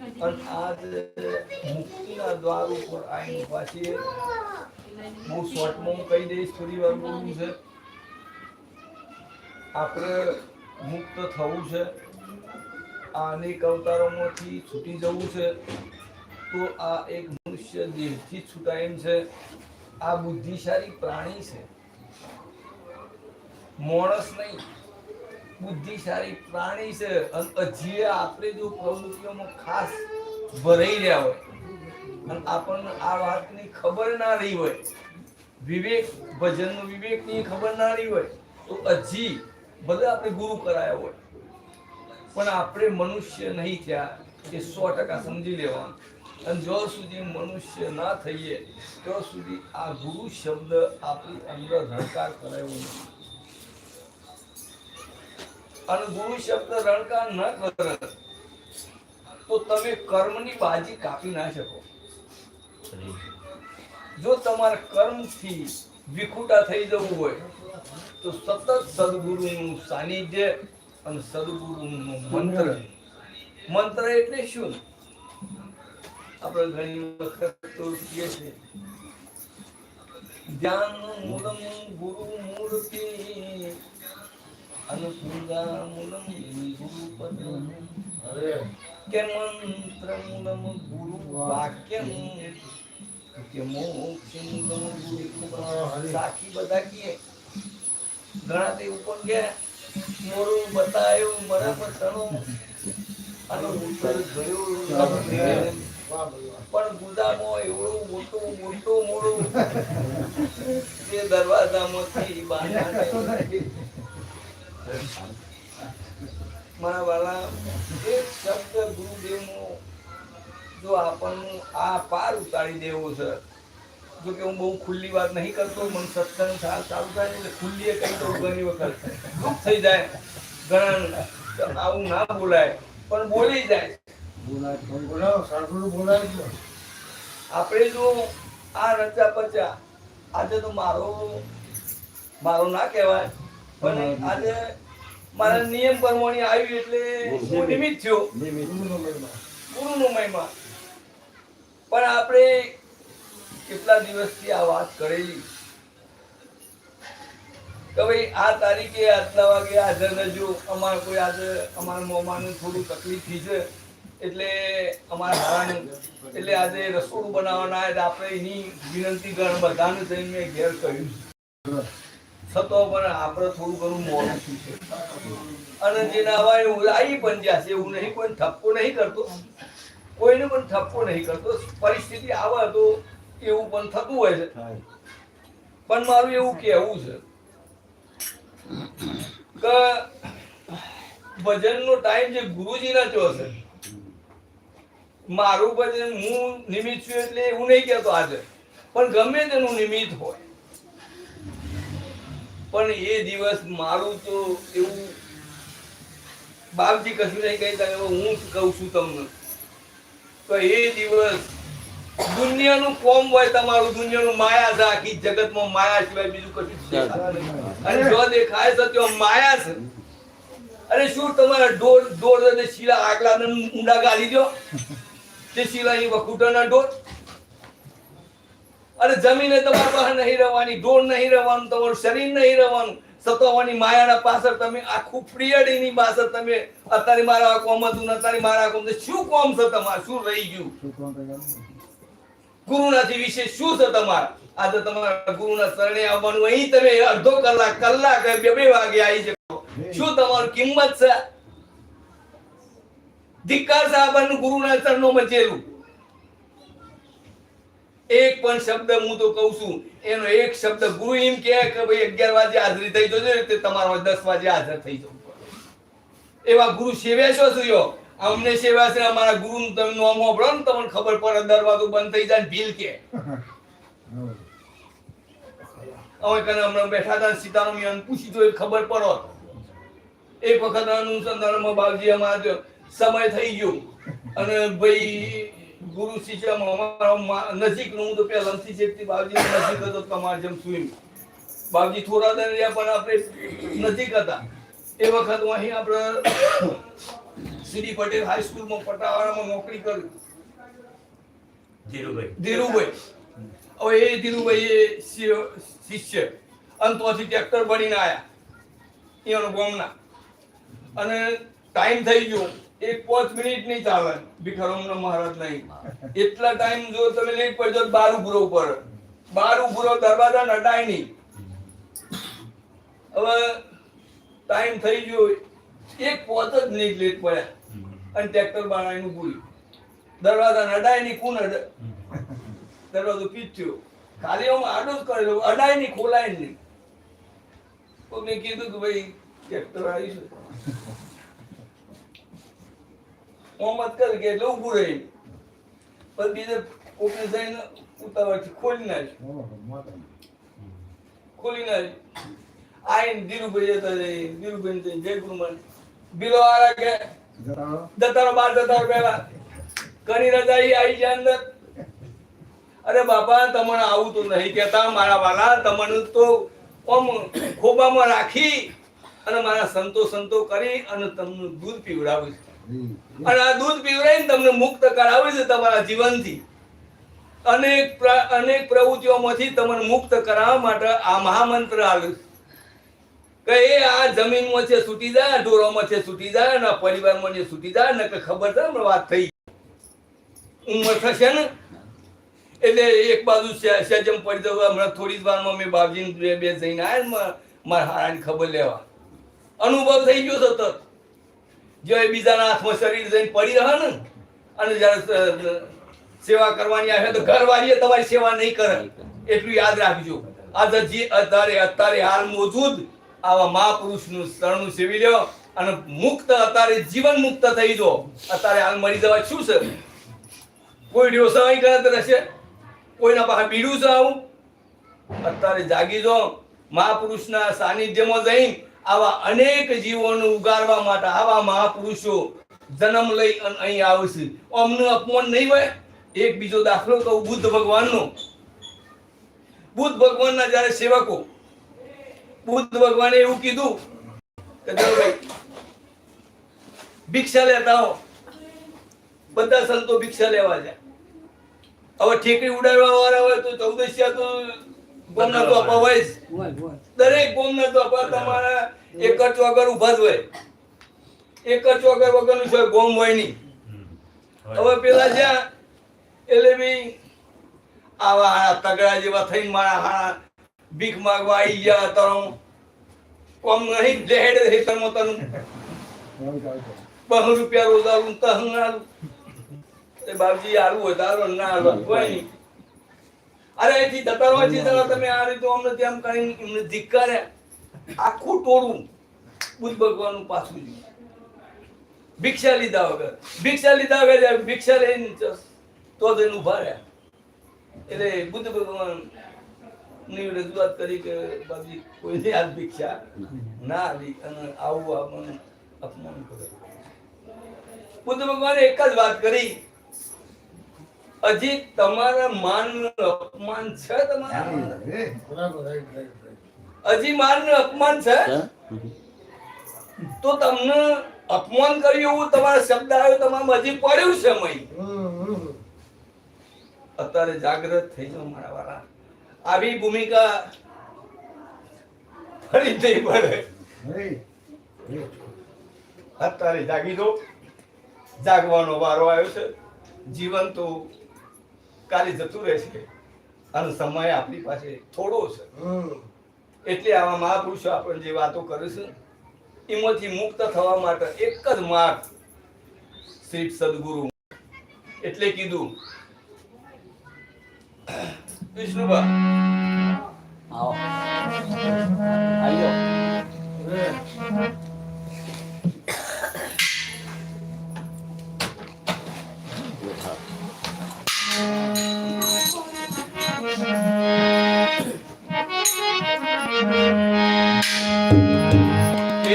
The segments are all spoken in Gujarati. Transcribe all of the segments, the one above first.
અને આજ મુક્તિના દ્વાર ઉપર આવીને છીએ બહુ શોર્ટમાં હું કહી દઈશ, થોડી વાર બોલવું છે. આપણે મુક્ત થવું છે. આ અનેક અવતારોમાંથી છૂટી જવું છે. તો આ એક મનુષ્ય દેહથી છૂટાય છે. આ બુદ્ધિશાળી પ્રાણી છે. માણસ નહીં બુદ્ધિશાળી પ્રાણી છે. અને આપણે જો પ્રવૃત્તિઓમાં ખાસ ભરાઈ રહ્યા હોય, અને આપણને આ વાતની ખબર ના રહી હોય, વિવેક, ભજનનો વિવેકની ખબર ના રહી હોય, તો હજી ભલે આપણે ગુરુ કરાયા હોય, પણ આપણે મનુષ્ય નહીં થયા એ સો ટકા સમજી લેવાનું. અને જો સુધી મનુષ્ય ના થઈએ, ત્યાં સુધી આ ગુરુ શબ્દ આપણી અંદર રણકાર કરાયો નથી. અને ગુરુ શબ્દ રણકાર ન કરે, તો તમે કર્મની બાજી કાપી ના શકો. જો તમારા કર્મથી વિખુટા થઈ જવું હોય, તો સતત સદગુરુનું સાનિધ્ય અને સદગુરુનું મંત્ર. મંત્ર એટલે શું? આપણે ઘણી વખત કહીએ છીએ ધ્યાન મૂલમ ગુરુ મૂર્તિ. સાખી બધા કીએ બરાબર તણો અને ઉત્તર ગયું પણ ગુદામો એવડું મોટું મોટું મોડું જે દરવાજામાંથી બહાર. મારા વાલા એક શબ્દ ગુરુદેવનો જો આપણને આ પાર ઉતારી દેવો છે જો કે હું બહુ ખુલ્લી વાત નહીં કરતો મને સત્સંગ સા- ચાલુ થાય ને એટલે ખુલ્લી એ કહી દઉં ઘણી વખત. દુઃખ થઈ જાય. ઘણા આવું ના બોલાય પણ બોલી જાય. આપણે જો આ રચા પચા આજે તો મારો મારો ના કહેવાય. પણ આજે મારા નિયમ પ્રમાણે આવ્યું એટલે હું નિમિત્ત. થયો. ગુરુનો મહિમા પણ આપણે કેટલા દિવસથી આ વાત કરેલી? કે ભાઈ આ તારીખે આટલા વાગે હાજર રહેજો. અમારે કોઈ આજે અમારા મોમાનું થોડું તકલીફ થઈ છે. એટલે અમારા હારાનું એટલે આજે રસોડું બનાવવાના આપણે એની વિનંતી ગણ બધાને જઈને મેં ઘેર કહ્યું છતાં પણ આપણે થોડું ઘણું મોડું. છે અને જે ના એવું આવી પણ જશે એવું નહીં કોઈ ઠપકો નહીં કરતો. કોઈને પણ ઠપકો નહીં કરતો. પરિસ્થિતિ આવે તો એવું પણ થતું હોય છે. પણ મારું એવું કહેવું છે કે ભજનનો ટાઈમ જે ગુરુજીના ચો છે મારું ભજન હું નિમિત્ત છું એટલે એવું નહીં કહેતો આજે. પણ ગમે તેનું નિમિત્ત હોય. પણ એ દિવસ મારું તો એવું બાપજી કશું નહીં કહેતા કે હું કહું છું તમને? તો એ દિવસ દુનિયાનું કોમ હોય તમારું દુનિયાનું માયા છે આખી જગતમાં માયા સિવાય બીજું કશું. અને જો દેખાય છે તો માયા છે. અરે શું તમારા ડોર ડોર અને શીલા આગલા ઊંડા ગાળી દો? તે શીલાની વખૂટાના ડોર અરે જમીને તમારા પાસે નહીં રહેવાની ડોર નહીં રહેવાનું તમારું શરીર નહીં રહેવાનું સતોવાની માયાના પાછળ તમે આખું પ્રિયડીની પાછળ તમે અત્યારે મારા કોમ હતું અત્યારે મારા કોમ શું કોમ છે તમારે? શું રહી ગયું? ગુરુનાથી વિશે શું છે તમારે? આજે તમારા ગુરુના શરણે આવવાનું. અહીં તમે અડધો કલાક કલાક બે બે વાગે આવી શકો. શું તમારું કિંમત છે? ધિક્કાર આપણને ગુરુના ચરણોમાં મચેલું એક પણ શબ્દ હું તો કહું છું, એનો એક શબ્દ ગુરુ કે ભાઈ અગિયાર વાગે હાજરી થઈ જજો તે તમારો દસ વાગે હાજર થઈ જવું એવા ગુરુ સેવ્યા છો શું યો અમને સેવા છે, અમારા ગુરુ તમે નામ હોભળો ને, તમને ખબર પડે દરવાજો બંધ થઈ જાય ભીલ કે. અમે કને હમણાં બેઠા હતા સીતારામ યાન પૂછી તો ખબર પડો. એક વખત અનુસંધાનમાં બાવજી અમારા સમય થઈ ગયો. અને ભાઈ ગુરુ શિષ્ય નજીકનું તો પેલા જ શેઠથી બાવજી નજીક હતો તમારે જેમ સુઈ બાવજી થોડા દર રહ્યા પણ આપણે નજીક હતા. એ વખત અહીં આપણે સીડી પટેલ હાઈસ્કૂલમાં પટાવાળામાં નોકરી કરી. ધીરુભાઈ. ધીરુભાઈ. હવે એ ધીરુભાઈ એ શિષ્ય. અને તોથી ટ્રેક્ટર ભરીને આવ્યા એનો ગામના. અને ટાઈમ થઈ ગયો. એક પાંચ મિનિટ નહીં ચાલે. ભિખારામનો મહારાજ નહીં. એટલા ટાઈમ જો તમે લેટ પડજો બાર ઉભરો ઉપર. બાર ઉભરો દરવાજા નડાય નહીં. હવે ટાઈમ થઈ ગયો એક પોત જ નહીં લેટ પડ્યા. અને ટ્રેક્ટર બાળાનું પૂરી દરવાજા નડાય નહીં કોણ દરવાજો પીચ્યો ખાલી હું આડો જ કરેલો. અડાય નહીં, ખોલાય નહીં. તો મેં કીધું કે ભાઈ ટ્રેક્ટર આવી છે. મોહમ્મદ કર કે એટલે ઊભું રહી. પછી બીજે કોકને જઈને ઉતાવળથી ખોલી નાખ્યું ખોલી નાખ્યું આઈને ધીરુભાઈ જતા રહી ધીરુભાઈ જઈ જય ગુરુમાન બિલો વાળા કે જતારો બાર જતારો પહેલા. ઘણી રજા ઈ આવી જાય અંદર. અરે બાપા, તમને આવું તો નહીં કહેતા મારા વાલા. તમને તો ઓમ ખોબામાં રાખી અને મારા સંતો સંતો કરી અને તમને દૂધ પીવડાવું અને આ દૂધ પીવડાવીને તમને મુક્ત કરાવે છે તમારા જીવનથી. અનેક અનેક પ્રવૃત્તિઓમાંથી તમને મુક્ત કરાવવા માટે આ મહામંત્ર આવ્યું કે એ આ જમીનમાં છે છૂટી જાય ઢોરોમાં છે છૂટી જાય આ પરિવારમાં છે છૂટી જાય, ને કે ખબર છે વાત થઈ. ઉંમર થશે ને? એટલે એક બાજુ સેજમ પડી જવું, હમણાં થોડી જ વારમાં મેં બાપજીને બે જઈને આવ્યા ને, મારા હારાની ખબર લેવા. અનુભવ થઈ ગયો સતત જો એ બીજાના હાથમાં શરીર જઈને પડી રહે ને અને જ્યારે સેવા કરવાની આવે તો ઘરવાળીએ તમારી સેવા નહીં કરે. એટલું યાદ રાખજો. આજે જે અત્યારે અત્યારે હાલ મોજૂદ આવા મહાપુરુષનું શરણું સેવી લ્યો અને મુક્ત અત્યારે જીવન મુક્ત થઈ જો. અત્યારે હાલ મરી જવા શું છે? કોઈ ડિયોસાઈ ગણત રહેશે કોઈના પાસે બીડું છે આવું? અત્યારે જાગી જો. મહાપુરુષના સાનિધ્યમાં જઈ આવા અનેક જીવોને ઉગારવા માટે આવા મહાપુરુષો જન્મ લઈ અને અહીં આવશે અમને અપમાન નહીં હોય. એક બીજો દાખલો કહું બુદ્ધ ભગવાનનો. બુદ્ધ ભગવાનના જ્યારે સેવકો, બુદ્ધ ભગવાને એવું કીધું કે ભિક્ષા લેતા હો. બધા સંતો ભિક્ષા લેવા જાય. હવે ઠેકડી ઉડાડવા વાળા હોય તો ચૌદસિયા તો ગોમના તો જ. દરેક ગોમના તો અપા તમારા એક જ વગર ઊભા જ હોય. એક જ વગર વગરનું છે ગોમ હોય નહીં. હવે પેલા જ્યાં એટલે બી આવા હાણા તગડા જેવા થઈને મારા હાણા ભીખ માગવા આવી ગયા તરમ કોમ નહીં લેહેડ હેતરમાં તનું બહુ રૂપિયા રોજ આવું તહં આલું એ બાપજી આલું હોય તારો ના આલું કોઈ નહીં. અરે અહીંથી જતા છે જરા તમે આ રીતે અમને તેમ કરીને એમને ધિક્કાર્યા આખું ટોળું બુદ્ધ ભગવાનનું પાછું જોયું ભિક્ષા લીધા વગર. ભિક્ષા લીધા વગર ભિક્ષા લઈને તો જ એનું રહ્યા. એટલે બુદ્ધ ભગવાનની રજૂઆત કરી કે બાબી કોઈને આ ભિક્ષા ના આવી અને આવું આપણને અપમાન કરે. બુદ્ધ ભગવાને એક જ વાત કરી. હજી તમારા માન અપમાન છે તમારા હજી માન અપમાન છે? તો તમને અપમાન કર્યું એવું તમારા શબ્દ આવ્યો તમારે હજી પડ્યું છે મય? અત્યારે જાગૃત થઈ જાઓ મારા વાળા આવી ભૂમિકા ફરી થઈ પડે અત્યારે જાગી દો જાગવાનો વારો આવ્યો છે. જીવન તો કાલે જતું રહેશે. અને સમય આપણી પાસે થોડો છે. એટલે આવા મહાપુરુષો આપણને જે વાતો કરે છે એમાંથી મુક્ત થવા માટે એક જ માર્ગ શ્રી સદગુરુ. એટલે કીધું વિષ્ણુભા. આવો. આવી.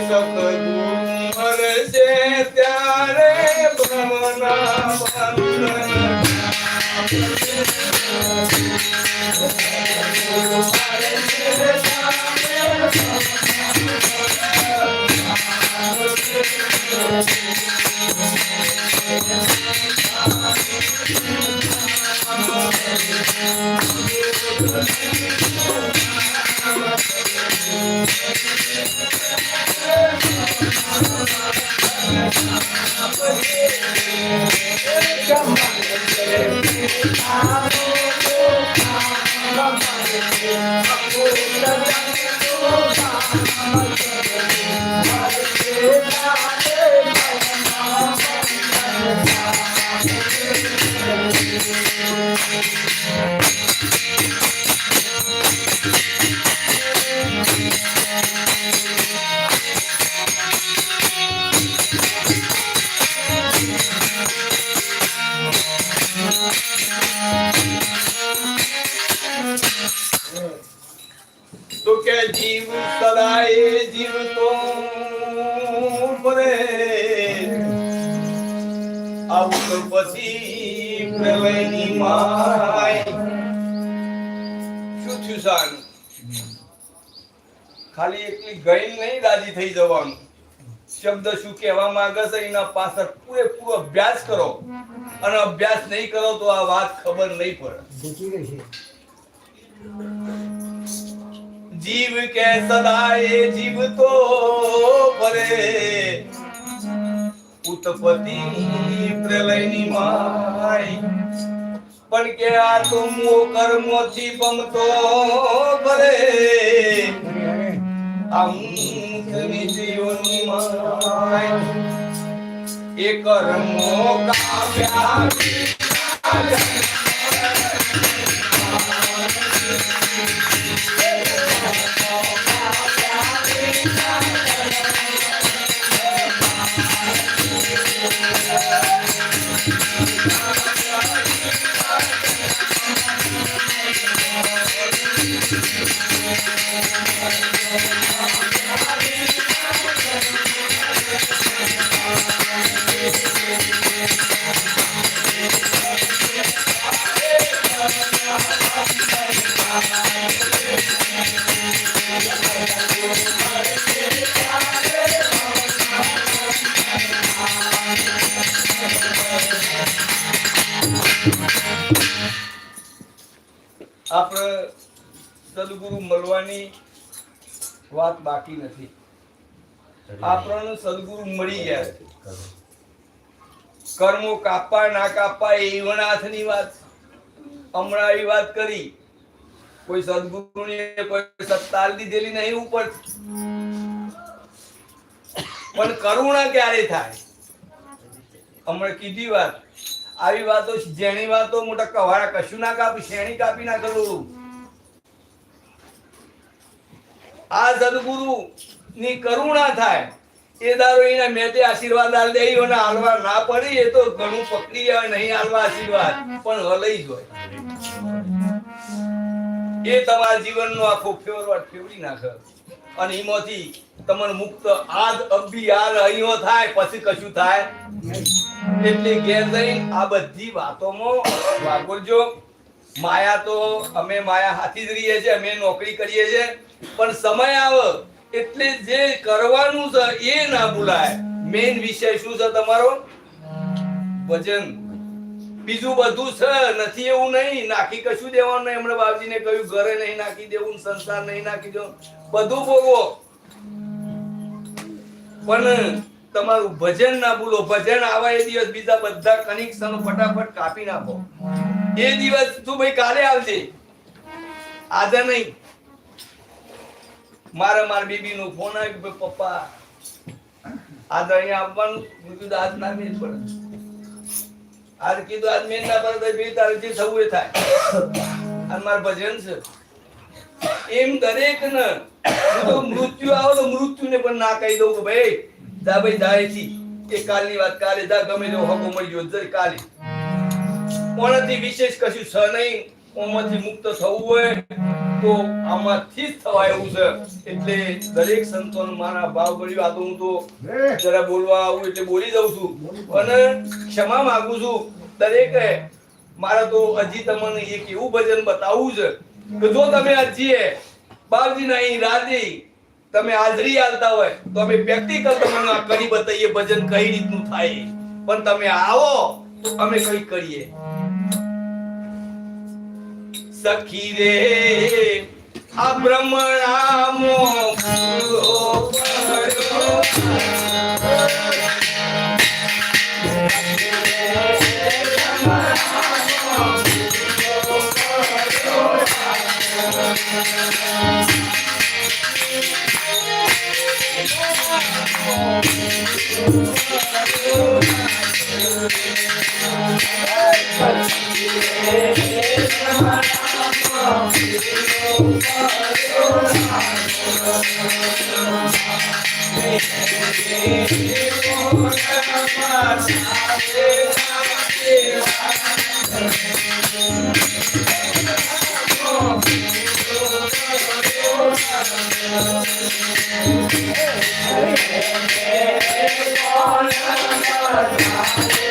સતગુરુ હરશે ત્યારે ભ્રમના બંધન તો કે જીવ સદાય જીવતો પરે આવું તો પછી પ્રલયની માય શું થયું સાનું? ખાલી એકલી ગઈ નહીં રાજી થઈ જવાનું. શબ્દ શું કહેવા માંગે છે એના પાછળ પૂરેપૂરો અભ્યાસ કરો. અને અભ્યાસ નહીં કરો તો આ વાત ખબર નહીં પડે. જીવ કે સદાય જીવતો પરે ઉત્પત્તિ પ્રલયની માય. પણ કે આ તો મો કર્મોથી પમતો ભરે આ મુખની જીવની માય. એ રમો કાવ્યા આપણે સદગુરુ મળવાની વાત બાકી નથી. આપણને સદગુરુ મળી ગયા કર્મો કાપા ના કાપા એ વણાથની વાત. હમણાં એ વાત કરી. કોઈ સદગુરુની કોઈ સત્તા લીધેલી નહીં ઉપર. પણ કરુણા ક્યારે થાય? હમણાં કીધી વાત. આવી વાતો જેની વાતો મોટા કવાડા કશું ના કાપી, શેણી કાપી ના કરું આ સદગુરુ ની કરુણા થાય, એ દારો એના મેતે આશીર્વાદ આલ દે અને હાલવા ના પડી, એ તો ઘણું પકડી આવે નહીં હાલવા આશીર્વાદ, પણ હલઈ જોય એ તમારા જીવનનો આખો ફેવરવાટ ફેવરી નાખે. અને એમાંથી તમને મુક્ત આદ અબ્બી યાર અહીંયો થાય, પછી કશું થાય? એટલે ઘેર આ બધી વાતોમાં વાગોરજો માયા તો અમે માયા હાથી જ રહીએ છીએ, અમે નોકરી કરીએ છીએ. પણ સમય આવે, એટલે જે કરવાનું છે એ ના ભૂલાય. મેઇન વિષય શું છે તમારો? વજન. બીજું બધું છે, નથી એવું નહીં. નાખી કશું દેવાનું નહીં. હમણાં બાપજીને કહ્યું, ઘરે નહીં નાખી દેવું સંસાર નહીં નાખી દેવું. બધું ભોગવો. પણ તમારું ભજન ના ભૂલો, ભજન આવા એ દિવસ બીજા બધા કનેક્શનો ફટાફટ કાપી નાખો. એ દિવસ તું ભાઈ કાલે આવજે. આજે નહીં. મારા મારા બેબી નો ફોન આવ્યો પપ્પા, આજે અહીંયા આવવાનું? કીધું, આજ ના મેળ પડે. આજ કીધું, આજ મેળ ના પડે બે તારે જે થવું એ થાય. અને મારું ભજન છે. એમ દરેક ને તો મૃત્યુ આવો તો મૃત્યુને પણ ના કહી દઉં કે ભાઈ દા ભાઈ છી એ કાલની વાત કાલે દા ગમે તેવો હકો મળી જરી કાલે. કોણથી વિશેષ કશું છે નહીં ઓમાંથી મુક્ત થવું હોય, તો આમાંથી જ થવાય એવું છે. એટલે દરેક સંતોન મારા ભાવ ભરી વાતો હું તો જરા બોલવા આવું એટલે બોલી દઉં છું. અને ક્ષમા માંગુ છું. દરેકે મારે તો હજી તમને એક એવું ભજન બતાવવું છે કે જો તમે હજી બાપજીના અહીં રાજી તમે હાજરી આલતા હોય તો અમે પ્રેક્ટિકલ તમને કરી બતાવીએ, ભજન કઈ રીતનું થાય. પણ તમે આવો તો અમે કઈ કરીએ. સખી રે, આ ભ્રમણામો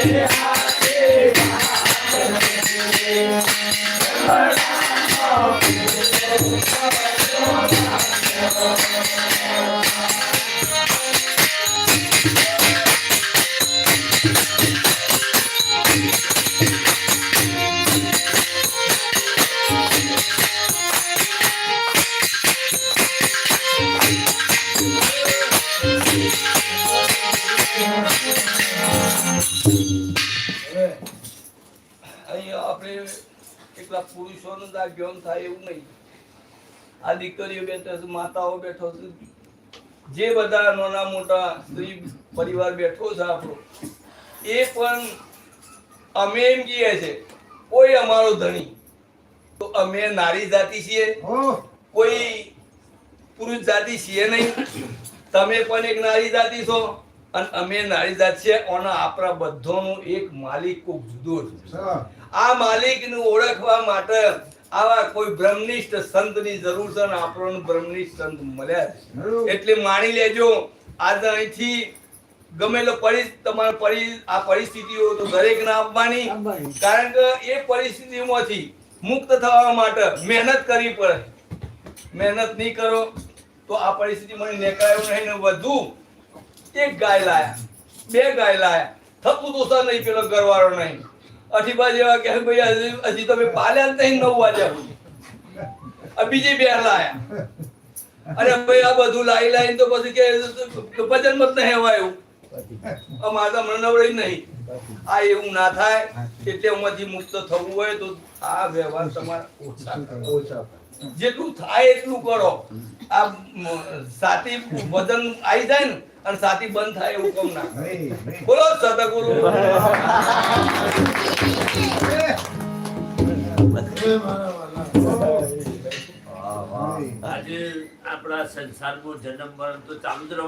પૂરો અહીંયા આપણે કેટલા પુરુષોનું આ જ્ઞાન થાય એવું નહીં. આ દીકરીઓ બેઠો છે માતાઓ બેઠો છે. જે બધા નાના મોટા સ્ત્રી પરિવાર બેઠો છે આપણો એ પણ અમે એમ કહીએ છે કોઈ અમારો ધણી. તો અમે નારી જાતિ છીએ કોઈ પુરુષ જાતિ છીએ નહીં. તમે પણ એક નારી જાતિ છો. અને અમે નારી જાતિ છે અને આપણા બધાનો એક માલિક કોક જુદો છે આ માલિકને ઓળખવા માટે આવા કોઈ બ્રહ્મનિષ્ઠ સંતની જરૂર છે અને આપણને બ્રહ્મનિષ્ઠ સંત મળ્યા છે. એટલે માની લેજો આજે અહીંથી ગમેલો પરિ તમારે પરિ આ પરિસ્થિતિઓ તો દરેક ના આપવાની કારણ કે એ પરિસ્થિતિમાંથી મુક્ત થવા માટે મહેનત કરવી પડે. મહેનત નહીં કરો તો આ પરિસ્થિતિ મને નેકાયો નહીં ને વધુ એક ગાય લાયા. બે ગાય લાયા. થતું તો સર નહીં પેલો ઘરવાળો નહીં. અઠીબા જેવા કે ભાઈ હજી તમે પાલ્યા નહીં નવ વાગ્યા બીજી બે લાયા. અરે ભાઈ આ બધું લાઈ લાઈ તો પછી કે ભજન મત નહીં હવાયું આ તો હમણાં નવડી નહીં. આ એવું ના થાય. એટલે એમાંથી મુક્ત થવું હોય તો આ વ્યવહાર તમારે ઓછા. જેટલું થાય એટલું કરો. આ સાથી વજન આવી જાય ને અને સાથી બંધ થાય એવું કમ ના. બોલો સદગુરુ આજે આપણા સંસારમાં જન્મ મરણ તો ચાલુ જ રહે